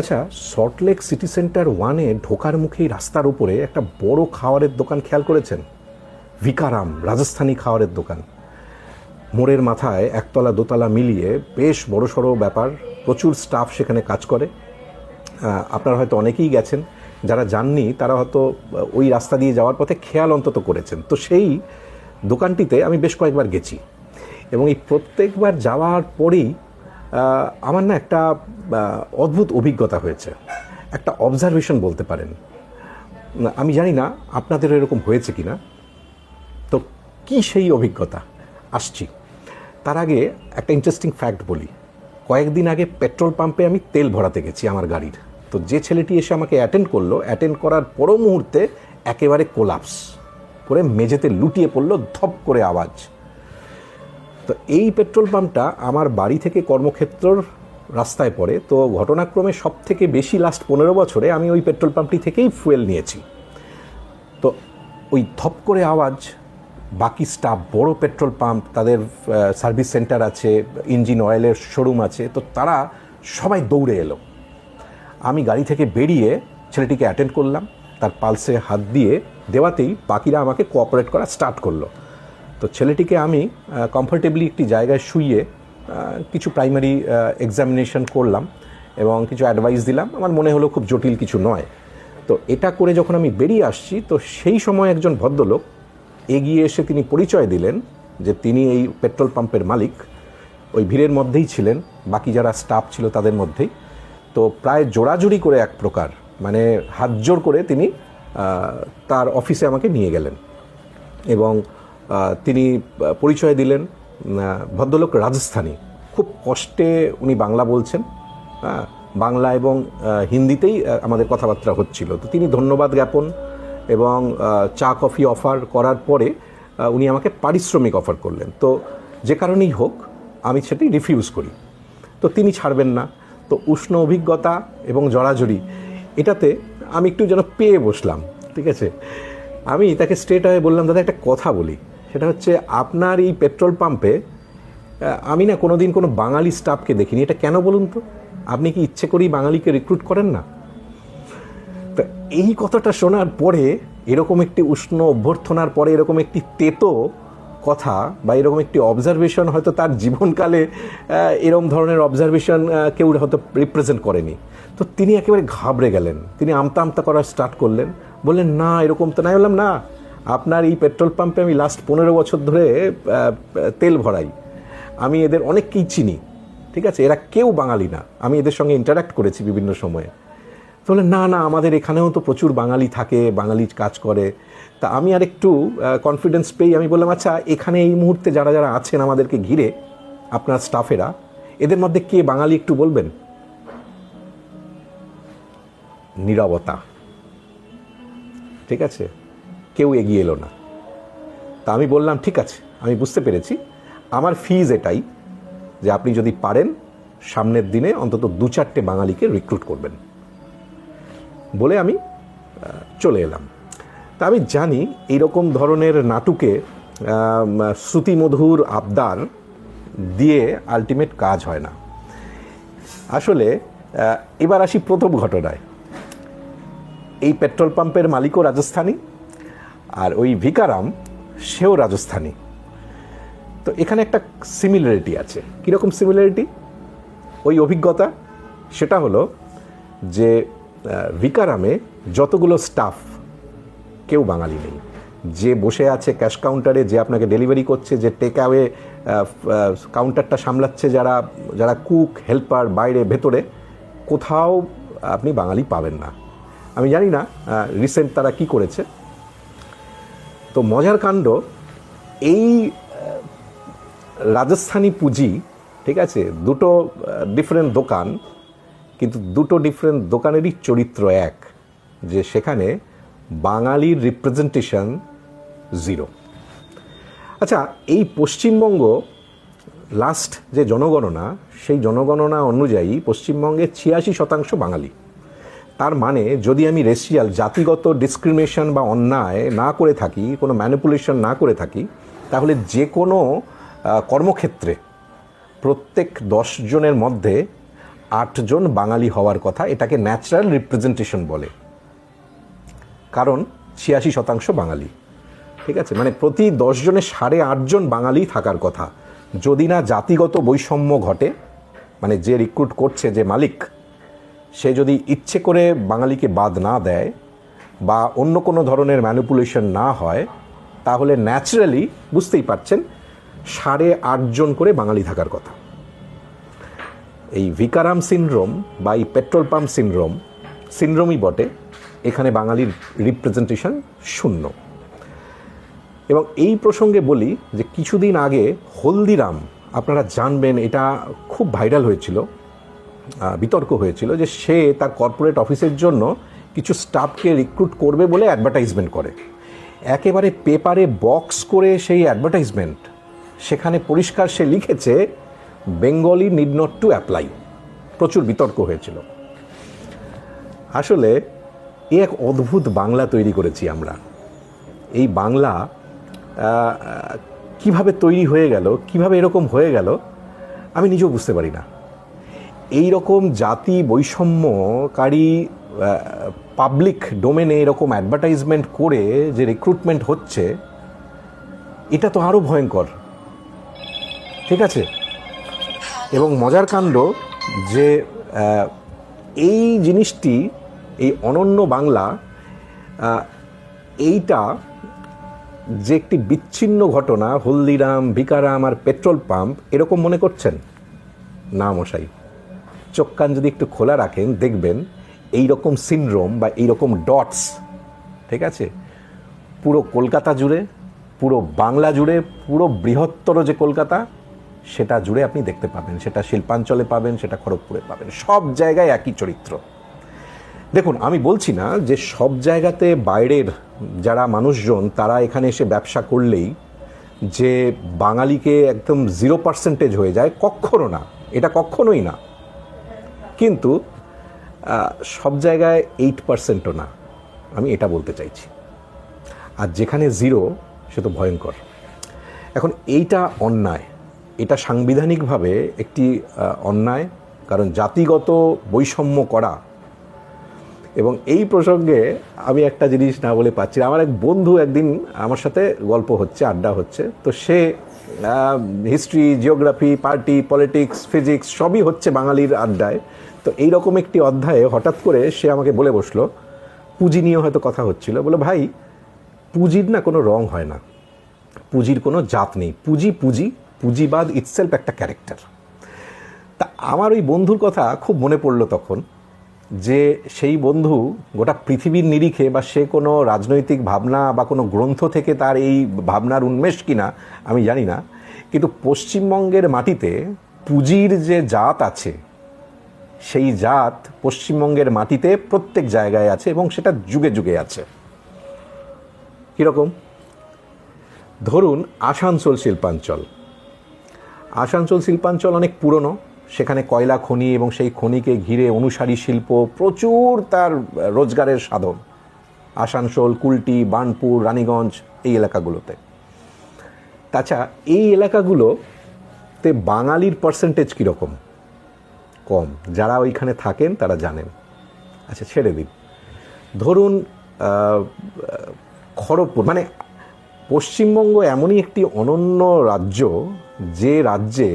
আচ্ছা Salt Lake city centre ওয়ানে ঢোকার মুখেই রাস্তার উপরে একটা বড় খাওয়ারের দোকান খেয়াল করেছেন? ভিকারাম, রাজস্থানী খাওয়ারের দোকান। মোড়ের মাথায় একতলা দোতলা মিলিয়ে বেশ বড় সড়ো ব্যাপার, প্রচুর স্টাফ সেখানে কাজ করে। আপনারা হয়তো অনেকেই গেছেন, যারা যাননি, তারা হয়তো ওই রাস্তা দিয়ে যাওয়ার পথে খেয়াল অন্তত করেছেন। তো সেই দোকানটিতে আমি বেশ কয়েকবার গেছি এবং এই প্রত্যেকবার যাওয়ার পরেই আমার না একটা অদ্ভুত অভিজ্ঞতা হয়েছে। একটা অবজারভেশন বলতে পারেন। আমি জানি না আপনাদেরও এরকম হয়েছে কিনা। তো কি সেই অভিজ্ঞতা? আসছি। তার আগে একটা ইন্টারেস্টিং ফ্যাক্ট বলি। কয়েকদিন আগে পেট্রোল পাম্পে আমি তেল ভরাতে গেছি আমার গাড়ির। তো যে ছেলেটি এসে আমাকে অ্যাটেন্ড করল অ্যাটেন্ড করার পরও মুহূর্তে একেবারে কোলাপস করে মেঝেতে লুটিয়ে পড়ল, ধপ করে আওয়াজ। তো এই পেট্রোল পাম্পটা আমার বাড়ি থেকে কর্মক্ষেত্রর রাস্তায় পড়ে। তো ঘটনাক্রমে সব থেকে বেশি লাস্ট পনেরো বছরে আমি ওই পেট্রোল পাম্পটি থেকেই ফুয়েল নিয়েছি। তো ওই ধপ করে আওয়াজ, বাকি স্টাফ বড় পেট্রোল পাম্প, তাদের সার্ভিস সেন্টার আছে ইঞ্জিন অয়েলের শোরুম আছে, তো তারা সবাই দৌড়ে এলো। আমি গাড়ি থেকে বেরিয়ে ছেলেটিকে অ্যাটেন্ড করলাম, তার পালসে হাত দিয়ে দেওয়াতেই বাকিরা আমাকে কোঅপারেট করা স্টার্ট করল। তো ছেলেটিকে আমি কমফোর্টেবলি একটি জায়গায় শুইয়ে কিছু প্রাইমারি এক্সামিনেশন করলাম এবং কিছু অ্যাডভাইস দিলাম। আমার মনে হলো খুব জটিল কিছু নয়। তো এটা করে যখন আমি বেরিয়ে আসছি, তো সেই সময় একজন ভদ্রলোক এগিয়ে এসে তিনি পরিচয় দিলেন যে তিনি এই পেট্রোল পাম্পের মালিক। ওই ভিড়ের মধ্যেই ছিলেন। বাকি যারা স্টাফ ছিল তাদের মধ্যেই। তো প্রায় জোড়াজুড়ি করে এক প্রকার মানে হাত জোর করে তিনি তার অফিসে আমাকে নিয়ে গেলেন। এবং তিনি পরিচয় দিলেন ভদ্রলোক রাজস্থানী। খুব কষ্টে উনি বাংলা বলছেন হ্যাঁ, বাংলা এবং হিন্দিতেই আমাদের কথাবার্তা হচ্ছিল। তো তিনি ধন্যবাদ জ্ঞাপন এবং চা কফি অফার করার পরে উনি আমাকে পারিশ্রমিক অফার করলেন। তো যে কারণেই হোক আমি সেটি রিফিউজ করি। তো তিনি ছাড়বেন না। তো উষ্ণ অভিজ্ঞতা এবং জড়াজড়ি এটাতে আমি একটু যেন পেয়ে বসলাম ঠিক আছে? আমি তাকে স্ট্রেট হয়ে বললাম দাদা একটা কথা বলি। সেটা হচ্ছে আপনার এই পেট্রোল পাম্পে আমি না কোনো দিন কোনো বাঙালি স্টাফকে দেখিনি। এটা কেন বলুন তো? আপনি কি ইচ্ছে করেই বাঙালিকে রিক্রুট করেন না? তা এই কথাটা শোনার পরে এরকম একটি উষ্ণ অভ্যর্থনার পরে এরকম একটি তেতো কথা বা এরকম একটি অবজারভেশন হয়তো তার জীবনকালে এরম ধরনের অবজারভেশন কেউ হয়তো রিপ্রেজেন্ট করেনি। তো তিনি একেবারে ঘাবড়ে গেলেন। তিনি আমতা আমতা করা স্টার্ট করলেন। বললেন, না, এরকম তো নাই বললাম, না আপনার এই পেট্রোল পাম্পে আমি লাস্ট পনেরো বছর ধরে তেল ভরাই। আমি এদের অনেককেই চিনি, ঠিক আছে? এরা কেউ বাঙালি না। আমি এদের সঙ্গে ইন্টারাক্ট করেছি বিভিন্ন সময়ে। তাহলে না না, আমাদের এখানেও তো প্রচুর বাঙালি থাকে বাঙালি কাজ করে। তা আমি আর একটু কনফিডেন্স পেয়ে আমি বললাম আচ্ছা এখানে এই মুহূর্তে যারা যারা আছেন আমাদেরকে ঘিরে, আপনার স্টাফেরা এদের মধ্যে কে বাঙালি একটু বলবেন? নীরবতা। ঠিক আছে? কেউ এগিয়ে এলো না। তা আমি বললাম, ঠিক আছে, আমি বুঝতে পেরেছি। আমার ফিজ এটাই যে আপনি যদি পারেন, সামনের দিনে অন্তত দু চারটে বাঙালিকে রিক্রুট করবেন। বলে আমি চলে এলাম। তা আমি জানি এইরকম ধরনের নাটুকে শ্রুতিমধুর আবদার দিয়ে আলটিমেট কাজ হয় না। আসলে এবার আসি প্রথম ঘটনায়। এই পেট্রোল পাম্পের মালিকও রাজস্থানী। আর ওই ভিকারাম, সেও রাজস্থানী। তো এখানে একটা সিমিলারিটি আছে। কীরকম সিমিলারিটি ওই অভিজ্ঞতা, সেটা হলো যে ভিকারামে যতগুলো স্টাফ কেউ বাঙালি নেই। যে বসে আছে ক্যাশ কাউন্টারে যে আপনাকে ডেলিভারি করছে, যে টেক অ্যাওয়ে কাউন্টারটা সামলাচ্ছে যারা যারা কুক হেল্পার বাইরে, ভেতরে, কোথাও আপনি বাঙালি পাবেন না। আমি জানি না রিসেন্ট তারা কি করেছে। তো মজার কাণ্ড, এই রাজস্থানী পুঁজি, ঠিক আছে, দুটো ডিফারেন্ট দোকান, কিন্তু দুটো ডিফারেন্ট দোকানেরই চরিত্র এক, যে সেখানে বাঙালির রিপ্রেজেন্টেশন জিরো আচ্ছা এই পশ্চিমবঙ্গ লাস্ট যে জনগণনা, সেই জনগণনা অনুযায়ী পশ্চিমবঙ্গে ছিয়াশি শতাংশ বাঙালি। তার মানে যদি আমি রেশিয়াল জাতিগত ডিসক্রিমিনেশন বা অন্যায় না করে থাকি, কোনো ম্যানিপুলেশন না করে থাকি, তাহলে যে কোনো কর্মক্ষেত্রে প্রত্যেক জনের মধ্যে আটজন বাঙালি হওয়ার কথা এটাকে ন্যাচারাল রিপ্রেজেন্টেশন বলে। কারণ ছিয়াশি শতাংশ বাঙালি। ঠিক আছে? মানে প্রতি দশজনে সাড়ে আটজন বাঙালি থাকার কথা। যদি না জাতিগত বৈষম্য ঘটে মানে যে রিক্রুট করছে যে মালিক সে যদি ইচ্ছে করে বাঙালিকে বাদ না দেয় বা অন্য কোনো ধরনের ম্যানিপুলেশন না হয়, তাহলে ন্যাচারালি বুঝতেই পারছেন সাড়ে আটজন করে বাঙালি থাকার কথা। এই ভিকারাম সিনড্রোম বা এই পেট্রোল পাম্প সিনড্রোম, সিনড্রোমই বটে। এখানে বাঙালির রিপ্রেজেন্টেশন শূন্য। এবং এই প্রসঙ্গে বলি যে কিছুদিন আগে হলদিরাম, আপনারা জানবেন এটা খুব ভাইরাল হয়েছিল। বিতর্ক হয়েছিল যে সে তার কর্পোরেট অফিসের জন্য কিছু স্টাফকে রিক্রুট করবে বলে অ্যাডভার্টাইজমেন্ট করে। একেবারে পেপারে বক্স করে সেই অ্যাডভার্টাইজমেন্ট সেখানে পরিষ্কার সে লিখেছে, Bengali need not to apply প্রচুর বিতর্ক হয়েছিল। আসলে এ এক অদ্ভুত বাংলা তৈরি করেছি আমরা। এই বাংলা কীভাবে তৈরি হয়ে গেল, কীভাবে এরকম হয়ে গেল, আমি নিজেও বুঝতে পারি না। এই রকম জাতি বৈষম্যকারী পাবলিক ডোমেনে এরকম অ্যাডভার্টাইজমেন্ট করে যে রিক্রুটমেন্ট হচ্ছে, এটা তো আরও ভয়ঙ্কর। ঠিক আছে? এবং মজার কাণ্ড যে এই জিনিসটি, এই অনন্য বাংলা এইটা যে একটি বিচ্ছিন্ন ঘটনা, হলদিরাম, ভিকারাম আর পেট্রোল পাম্প, এরকম মনে করছেন? না, মশাই। চোখ কান যদি একটু খোলা রাখেন, দেখবেন এই রকম সিনড্রোম বা এই রকম ডটস ঠিক আছে? পুরো কলকাতা জুড়ে, পুরো বাংলা জুড়ে, পুরো বৃহত্তর যে কলকাতা, সেটা জুড়ে আপনি দেখতে পাবেন। সেটা শিল্পাঞ্চলে পাবেন, সেটা খড়গপুরে পাবেন। সব জায়গায় একই চরিত্র। দেখুন, আমি বলছি না যে সব জায়গাতে বাইরের যারা মানুষজন, তারা এখানে এসে ব্যবসা করলেই যে বাঙালিকে একদম জিরো পার্সেন্টেজ হয়ে যায় কখনো না। এটা কখনোই না। কিন্তু সব জায়গায় এইট পার্সেন্টও না। আমি এটা বলতে চাইছি। আর যেখানে জিরো সে তো ভয়ঙ্কর। এখন এইটা অন্যায়। এটা সাংবিধানিকভাবে একটি অন্যায়, কারণ জাতিগত বৈষম্য করা। এবং এই প্রসঙ্গে আমি একটা জিনিস না বলে পাচ্ছি। আমার এক বন্ধু একদিন আমার সাথে গল্প হচ্ছে, আড্ডা হচ্ছে। তো সে history geography party politics physics সবই হচ্ছে বাঙালির আড্ডায়। তো এই রকম একটি অধ্যায়ে হঠাৎ করে সে আমাকে বলে বসল, পুঁজি নিয়ে হয়তো কথা হচ্ছিল বলে ভাই, পুঁজির না কোনো রং হয় না। পুঁজির কোনো জাত নেই। পুঁজি পুঁজি, পুঁজিবাদ ইটসেলফ একটা ক্যারেক্টার তা আমার ওই বন্ধুর কথা খুব মনে পড়ল তখন, যে সেই বন্ধু গোটা পৃথিবীর নিরিখে বা সে কোনো রাজনৈতিক ভাবনা বা কোনো গ্রন্থ থেকে তার এই ভাবনার উন্মেষ কিনা, আমি জানি না। কিন্তু পশ্চিমবঙ্গের মাটিতে পুঁজির যে জাত আছে সেই জাত পশ্চিমবঙ্গের মাটিতে প্রত্যেক জায়গায় আছে এবং সেটা যুগে যুগে আছে। কীরকম? ধরুন আসানসোল শিল্পাঞ্চল। আসানসোল শিল্পাঞ্চল অনেক পুরনো, সেখানে কয়লা খনি এবং সেই খনিকে ঘিরে অনুসারী শিল্প প্রচুর তার রোজগারের সাধন। আসানসোল, কুলটি, বার্নপুর, রানীগঞ্জ, এই এলাকাগুলোতে। তাছাড়া এই এলাকাগুলোতে বাঙালির পার্সেন্টেজ কীরকম? কম। যারা ওইখানে থাকেন, তারা জানেন। আচ্ছা ছেড়ে দিন ধরুন খড়গপুর মানে পশ্চিমবঙ্গ এমনই একটি অনন্য রাজ্য যে রাজ্যে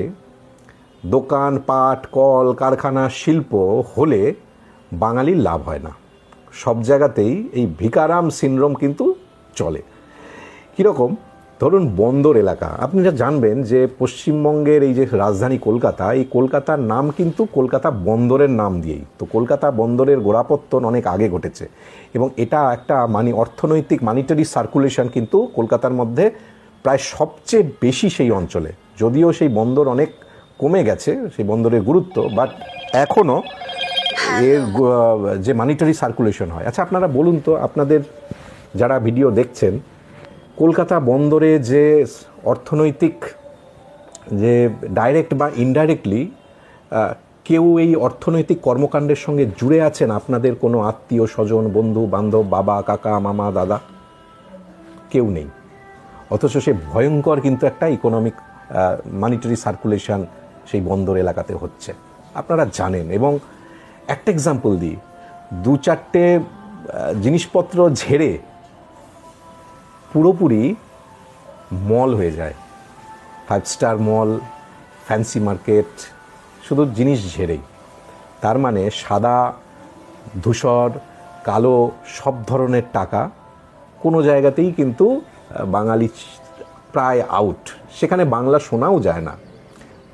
দোকান, পাট, কল, কারখানা, শিল্প হলে বাঙালির লাভ হয় না। সব জায়গাতেই এই ভিকারাম সিনড্রোম কিন্তু চলে। কীরকম? ধরুন বন্দর এলাকা। আপনি যা জানবেন যে পশ্চিমবঙ্গের এই যে রাজধানী কলকাতা, এই কলকাতার নাম কিন্তু কলকাতা বন্দরের নাম দিয়েই। তো কলকাতা বন্দরের গোড়াপত্তন অনেক আগে ঘটেছে এবং এটা একটা মানি অর্থনৈতিক মানিটারি সার্কুলেশন কিন্তু কলকাতার মধ্যে প্রায় সবচেয়ে বেশি সেই অঞ্চলে। যদিও সেই বন্দর অনেক কমে গেছে, সেই বন্দরের গুরুত্ব বাট এখনও এর যে মানিটারি সার্কুলেশন হয়। আচ্ছা আপনারা বলুন তো, আপনাদের যারা ভিডিও দেখছেন কলকাতা বন্দরে যে অর্থনৈতিক, যে ডাইরেক্ট বা ইনডাইরেক্টলি কেউ এই অর্থনৈতিক কর্মকাণ্ডের সঙ্গে জুড়ে আছেন আপনাদের কোনো আত্মীয়, স্বজন, বন্ধু, বান্ধব, বাবা, কাকা, মামা, দাদা? কেউ নেই। অথচ সে ভয়ঙ্কর কিন্তু একটা ইকোনমিক মানিটারি সার্কুলেশন সেই বন্দর এলাকাতে হচ্ছে। আপনারা জানেন এবং একটা এক্সাম্পল দিই। দু চারটে জিনিসপত্র ঝেড়ে পুরোপুরি মল হয়ে যায়। Five star mall, fancy market, শুধু জিনিস ঝেড়েই। তার মানে সাদা, ধূসর, কালো, সব ধরনের টাকা কোনো জায়গাতেই কিন্তু বাঙালি প্রায় আউট সেখানে বাংলা শোনাও যায় না।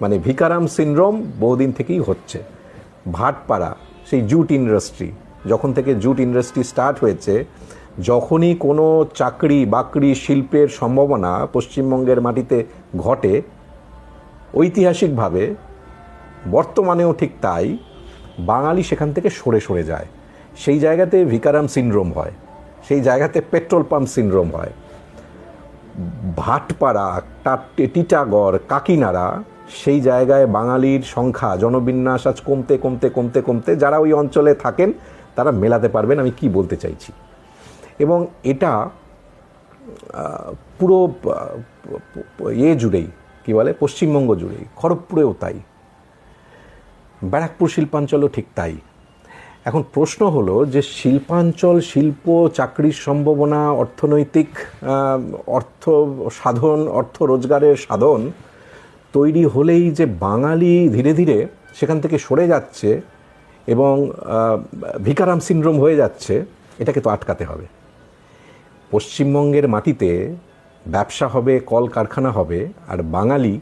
মানে ভিকারাম সিনড্রোম বহুদিন থেকেই হচ্ছে। ভাটপাড়া, সেই জুট ইন্ডাস্ট্রি, যখন থেকে জুট ইন্ডাস্ট্রি স্টার্ট হয়েছে যখনই কোনো চাকরি বাকরি শিল্পের সম্ভাবনা পশ্চিমবঙ্গের মাটিতে ঘটে, ঐতিহাসিকভাবে বর্তমানেও ঠিক তাই, বাঙালি সেখান থেকে সরে সরে যায়। সেই জায়গাতে ভিকারাম সিনড্রোম হয়, সেই জায়গাতে পেট্রোল পাম্প সিনড্রোম হয়। ভাটপাড়া টিটাগড়, কাকিনাড়া, সেই জায়গায় বাঙালির সংখ্যা, জনবিন্যাস আজ কমতে কমতে কমতে কমতে যারা ওই অঞ্চলে থাকেন, তারা মেলাতে পারবেন, আমি কি বলতে চাইছি। এবং এটা পুরো ইয়ে জুড়েই, কি বলে, পশ্চিমবঙ্গ জুড়েই, খড়গপুরেও তাই। ব্যারাকপুর শিল্পাঞ্চলও ঠিক তাই। এখন প্রশ্ন হলো যে শিল্পাঞ্চল, শিল্প, চাকরির সম্ভাবনা, অর্থনৈতিক অর্থ সাধন, অর্থ রোজগারের সাধন তৈরি হলেই যে বাঙালি ধীরে ধীরে সেখান থেকে সরে যাচ্ছে এবং ভিকারাম সিন্ড্রোম হয়ে যাচ্ছে, এটাকে তো আটকাতে হবে। পশ্চিমবঙ্গের মাটিতে ব্যবসা হবে কল কারখানা হবে, আর বাঙালি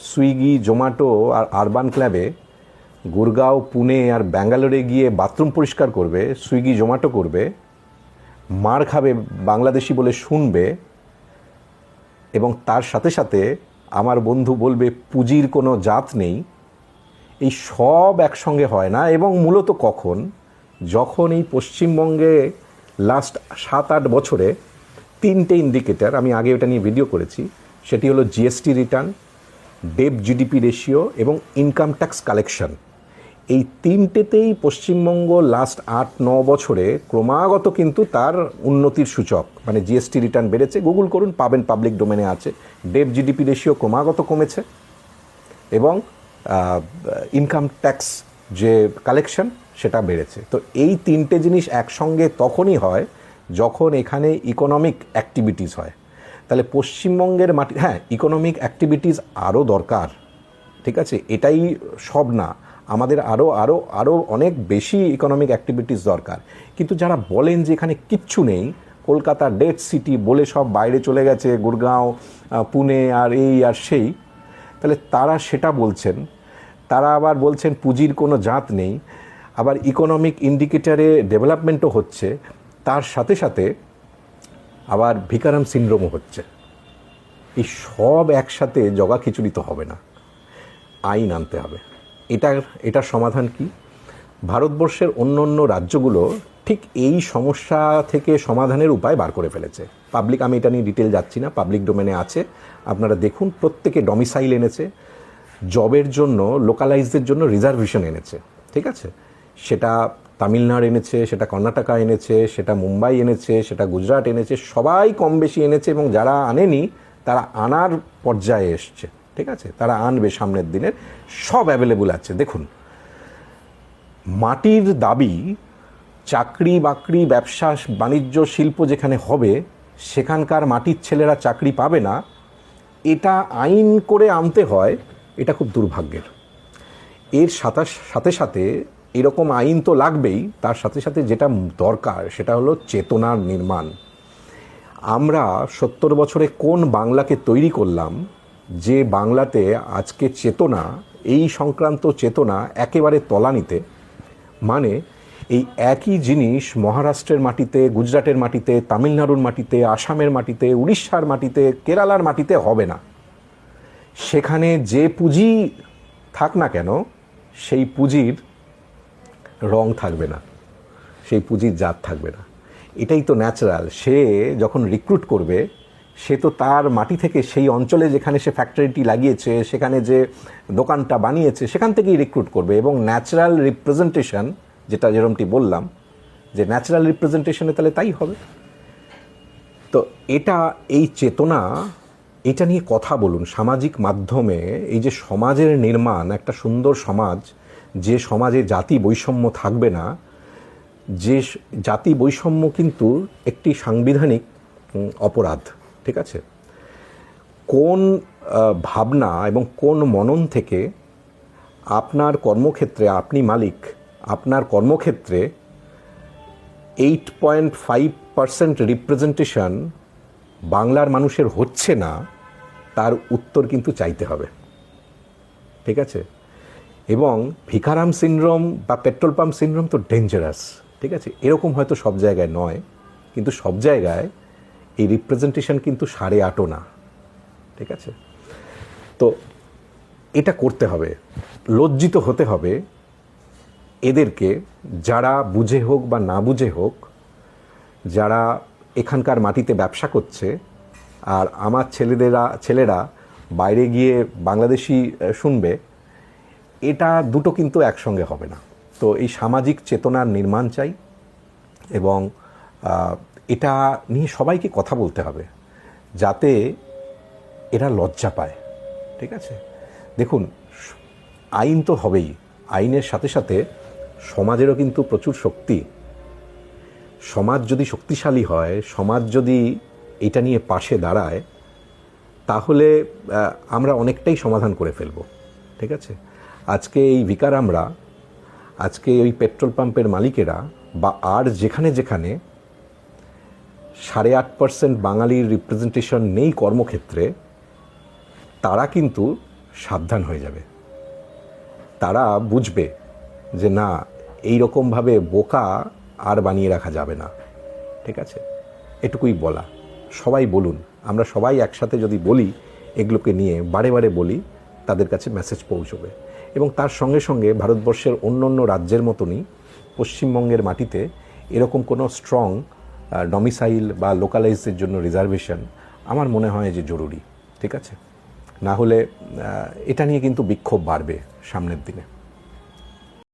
সুইগি, জোম্যাটো, আর আরবান ক্লাবে গুরগাঁও, পুনে, আর ব্যাঙ্গালোরে গিয়ে বাথরুম পরিষ্কার করবে, সুইগি, জোম্যাটো করবে, মার খাবে বাংলাদেশি বলে শুনবে, এবং তার সাথে সাথে আমার বন্ধু বলবে, পুঁজির কোনো জাত নেই। এই সব একসঙ্গে হয় না, এবং মূলত কখন? যখন এই পশ্চিমবঙ্গে লাস্ট সাত আট বছরে তিনটে ইন্ডিকেটার আমি আগে ওটা নিয়ে ভিডিও করেছি, সেটি হলো GST return debt GDP ratio এবং ইনকাম ট্যাক্স কালেকশন এই তিনটেতেই পশ্চিমবঙ্গ লাস্ট আট, ন বছরে ক্রমাগত কিন্তু তার উন্নতির সূচক মানে জিএসটি রিটার্ন বেড়েছে। গুগল করুন, পাবেন পাবলিক ডোমেনে আছে। ডেপ জিডিপি রেশিও ক্রমাগত কমেছে এবং ইনকাম ট্যাক্স যে কালেকশন সেটা বেড়েছে। তো এই তিনটে জিনিস একসঙ্গে তখনই হয় যখন এখানে ইকোনমিক অ্যাক্টিভিটিস হয়। তাহলে পশ্চিমবঙ্গের মাটি হ্যাঁ ইকোনমিক অ্যাক্টিভিটিস আরও দরকার, ঠিক আছে? এটাই সব না। আমাদের আরও আরও আরও অনেক বেশি ইকোনমিক অ্যাক্টিভিটিস দরকার। কিন্তু যারা বলেন যে এখানে কিচ্ছু নেই, কলকাতা ডেড সিটি বলে সব বাইরে চলে গেছে, গুরগাঁও পুনে আর এই আর সেই, তাহলে তারা সেটা বলছেন তারা আবার বলছেন পুঁজির কোনো জাত নেই। আবার ইকোনমিক ইন্ডিকেটারে ডেভেলপমেন্টও হচ্ছে। তার সাথে সাথে আবার ভিকারাম সিন্ড্রোমও হচ্ছে। এই সব একসাথে জগা খিচুড়ি তো হবে না। আইন আনতে হবে। এটার এটার সমাধান কি? ভারতবর্ষের অন্য অন্য রাজ্যগুলো ঠিক এই সমস্যা থেকে সমাধানের উপায় বার করে ফেলেছে। পাবলিক আমি এটা নিয়ে ডিটেল যাচ্ছি না পাবলিক ডোমেনে আছে। আপনারা দেখুন, প্রত্যেকে ডমিসাইল এনেছে। জবের জন্য লোকালাইজদের জন্য রিজার্ভেশন এনেছে, ঠিক আছে? সেটা তামিলনাড়ু এনেছে, সেটা কর্ণাটকা এনেছে, সেটা মুম্বাই এনেছে, সেটা গুজরাট এনেছে, সবাই কম বেশি এনেছে এবং যারা আনেনি, তারা আনার পর্যায়ে এসছে, ঠিক আছে? তারা আনবে সামনের দিনের, সব অ্যাভেলেবল আছে। দেখুন, মাটির দাবি, চাকরি বাকরি, ব্যবসা, বাণিজ্য, শিল্প যেখানে হবে, সেখানকার মাটির ছেলেরা চাকরি পাবে না, এটা আইন করে আনতে হয় এটা খুব দুর্ভাগ্যের। এর সাথে সাথে সাথে এরকম আইন তো লাগবেই, তার সাথে সাথে যেটা দরকার সেটা হলো চেতনার নির্মাণ। আমরা সত্তর বছরে কোন বাংলাকে তৈরি করলাম যে বাংলাতে আজকে চেতনা, এই সংক্রান্ত চেতনা একেবারে তলানিতে মানে এই একই জিনিস মহারাষ্ট্রের মাটিতে, গুজরাটের মাটিতে, তামিলনাড়ুর মাটিতে, আসামের মাটিতে, উড়িষ্যার মাটিতে, কেরালার মাটিতে হবে না। সেখানে যে পুঁজি থাক না কেন, সেই পুঁজির রং থাকবে না, সেই পুঁজির জাত থাকবে না। এটাই তো ন্যাচারাল সে যখন রিক্রুট করবে, সে তো তার মাটি থেকে সেই অঞ্চলে যেখানে সে ফ্যাক্টরিটি লাগিয়েছে, সেখানে যে দোকানটা বানিয়েছে, সেখান থেকেই রিক্রুট করবে এবং ন্যাচারাল রিপ্রেজেন্টেশন যেটা যেরমটি বললাম, যে ন্যাচারাল রিপ্রেজেন্টেশনে তাহলে তাই হবে। তো এটা এই চেতনা এটা নিয়ে কথা বলুন। সামাজিক মাধ্যমে এই যে সমাজের নির্মাণ, একটা সুন্দর সমাজ, যে সমাজে জাতি বৈষম্য থাকবে না, যে জাতি বৈষম্য কিন্তু একটি সাংবিধানিক অপরাধ, ঠিক আছে? কোন ভাবনা এবং কোন মনন থেকে আপনার কর্মক্ষেত্রে আপনি মালিক, আপনার কর্মক্ষেত্রে eight point five percent representation বাংলার মানুষের হচ্ছে না, তার উত্তর কিন্তু চাইতে হবে। ঠিক আছে? এবং ভিকারাম সিনড্রোম বা পেট্রোল পাম্প সিনড্রোম তো ডেঞ্জারাস ঠিক আছে? এরকম হয়তো সব জায়গায় নয়, কিন্তু সব জায়গায় এই রিপ্রেজেন্টেশন কিন্তু সাড়ে আটও না, ঠিক আছে? তো এটা করতে হবে, লজ্জিত হতে হবে এদেরকে, যারা বুঝে হোক বা না বুঝে হোক, যারা এখানকার মাটিতে ব্যবসা করছে, আর আমার ছেলেদেরা, ছেলেরা বাইরে গিয়ে বাংলাদেশি শুনবে, এটা দুটো কিন্তু একসঙ্গে হবে না। তো এই সামাজিক চেতনার নির্মাণ চাই এবং এটা নিয়ে সবাইকে কথা বলতে হবে যাতে এরা লজ্জা পায়, ঠিক আছে? দেখুন, আইন তো হবেই, আইনের সাথে সাথে সমাজেরও কিন্তু প্রচুর শক্তি। সমাজ যদি শক্তিশালী হয়, সমাজ যদি এটা নিয়ে পাশে দাঁড়ায়, তাহলে আমরা অনেকটাই সমাধান করে ফেলব। ঠিক আছে? আজকে এই ভিকার আমরা আজকে ওই পেট্রোল পাম্পের মালিকেরা, বা আর যেখানে যেখানে, সাড়ে আট পার্সেন্ট বাঙালির রিপ্রেজেন্টেশন নেই কর্মক্ষেত্রে, তারা কিন্তু সাবধান হয়ে যাবে। তারা বুঝবে যে না এই রকমভাবে বোকা আর বানিয়ে রাখা যাবে না। ঠিক আছে? এটুকুই বলা। সবাই বলুন, আমরা সবাই একসাথে যদি বলি, এগুলোকে নিয়ে বারে বারে বলি, তাদের কাছে মেসেজ পৌঁছবে। এবং তার সঙ্গে সঙ্গে ভারতবর্ষের অন্য অন্য রাজ্যের মতনই পশ্চিমবঙ্গের মাটিতে এরকম কোনো স্ট্রং ডমিসাইল বা লোকালাইজের জন্য রিজার্ভেশন আমার মনে হয় যে জরুরি। ঠিক আছে? না হলে এটা নিয়ে কিন্তু বিক্ষোভ বাড়বে সামনের দিনে।